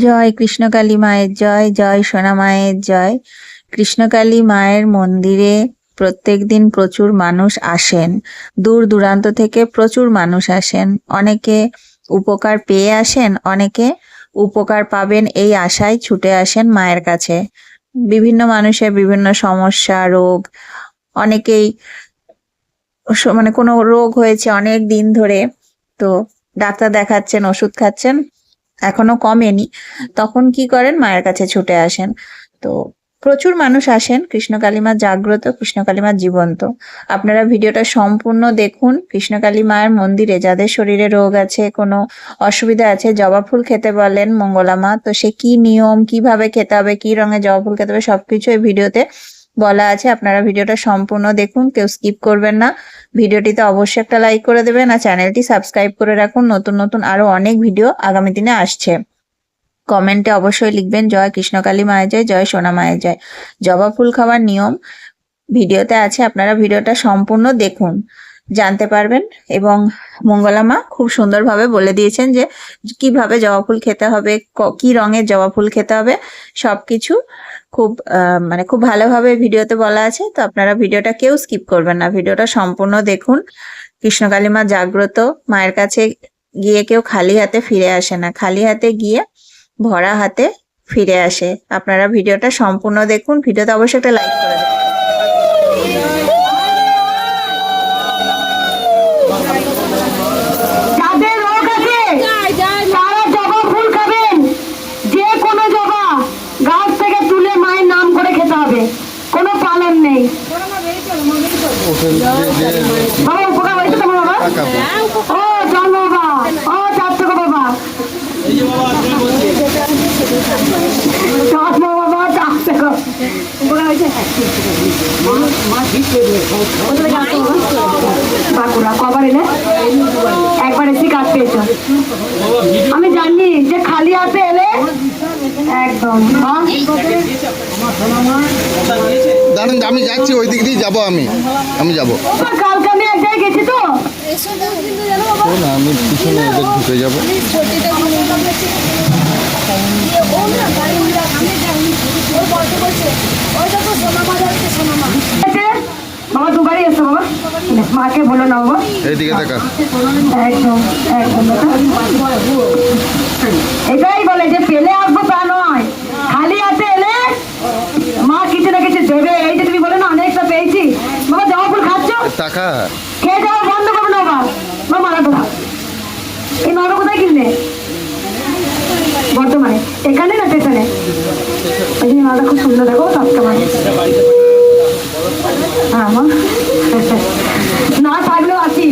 জয় কৃষ্ণকালী মায়ের জয় জয় সোনা মায়ের জয়। কৃষ্ণকালী মায়ের মন্দিরে প্রত্যেক দিন প্রচুর মানুষ আসেন। দূর দূরান্ত থেকে প্রচুর মানুষ আসেন। অনেকে উপকার পেয়ে আসেন, অনেকে উপকার পাবেন এই আশায় ছুটে আসেন মায়ের কাছে। বিভিন্ন মানুষের বিভিন্ন সমস্যা, রোগ, অনেকেই মানে কোনো রোগ হয়েছে অনেক দিন ধরে, তো ডাক্তার দেখাচ্ছেন, ওষুধ খাচ্ছেন। এখনও কমেনি। তখন কি করেন? মায়ের কাছে ছুটে আসেন। তো প্রচুর মানুষ আসেন। কৃষ্ণকালীমা জাগ্রত কৃষ্ণকালীমা জীবন্ত। আপনারা ভিডিওটা সম্পূর্ণ দেখুন। কৃষ্ণকালী মায়ের মন্দিরে যাদের শরীরে রোগ আছে, কোনো অসুবিধা আছে, জবা ফুল খেতে বলেন মঙ্গলামা। তো সে কি নিয়ম, কীভাবে খেতে হবে, কি রঙের জবা ফুল খেতে হবে, সবকিছু এই ভিডিওতে বলা আছে, আপনারা ভিডিওটা সম্পূর্ণ দেখুন, কেউ স্কিপ করবেন না। ভিডিওটিতে অবশ্যই একটা লাইক করে দেবেন আর চ্যানেলটি সাবস্ক্রাইব করে রাখুন। নতুন নতুন আরও অনেক ভিডিও আগামী দিনে আসছে। কমেন্টে অবশ্যই লিখবেন, জয় কৃষ্ণকালী মায়ের জয় জয় সোনা মায়ের জয়। জবা ফুল খাওয়ার নিয়ম, ভিডিওতে আছে, আপনারা ভিডিওটা সম্পূর্ণ দেখুন। জানতে পারবেন। এবং মঙ্গলা মা খুব সুন্দরভাবে বলে দিয়েছেন যে, কীভাবে জবা ফুল খেতে হবে, ক- রঙের জবা ফুল খেতে হবে সব কিছু খুব মানে খুব ভালোভাবে ভিডিওতে বলা আছে। তো আপনারা ভিডিওটা কেউ স্কিপ করবেন না। ভিডিওটা সম্পূর্ণ দেখুন। কৃষ্ণকালী মা জাগ্রত, মায়ের কাছে গিয়ে কেউ খালি হাতে ফিরে আসে না। খালি হাতে গিয়ে ভরা হাতে ফিরে আসে। আপনারা ভিডিওটা সম্পূর্ণ দেখুন। ভিডিওতে অবশ্যই একটা লাইক করে দেবেন যাদের রোগ আছে তারা জবা ফুল খাবেন যে কোনো জবা গাছ থেকে তুলে মায়ের নাম করে খেতে হবে কোনো পালন নেই বাবা উপকার হয়েছে বাবা ও ও বাবা চল বাবা আসছো বাবা? বাঁকুড়া কবার এলে একবার এসে কাজ পেয়েছ আমি জানি যে খালি হাতে এলে একদম হ্যাঁ? দাঁড়ান আমি যাচ্ছি ওই দিক দিয়ে যাব আমি। আমি যাব। না আমি পিছনে ওদের ঢুকে যাব। বাবা এসো বাবা মাকে বলো না বাবা। এইদিকে দেখা। একদম একদম। বা মারা কোথাও এই মারা কোথায় কিনলে বর্তমানে। এখানে না পেছনে? ওই জন্য খুব সুন্দর, দেখো টাটকা মাল আমার না থাকলেও আছি।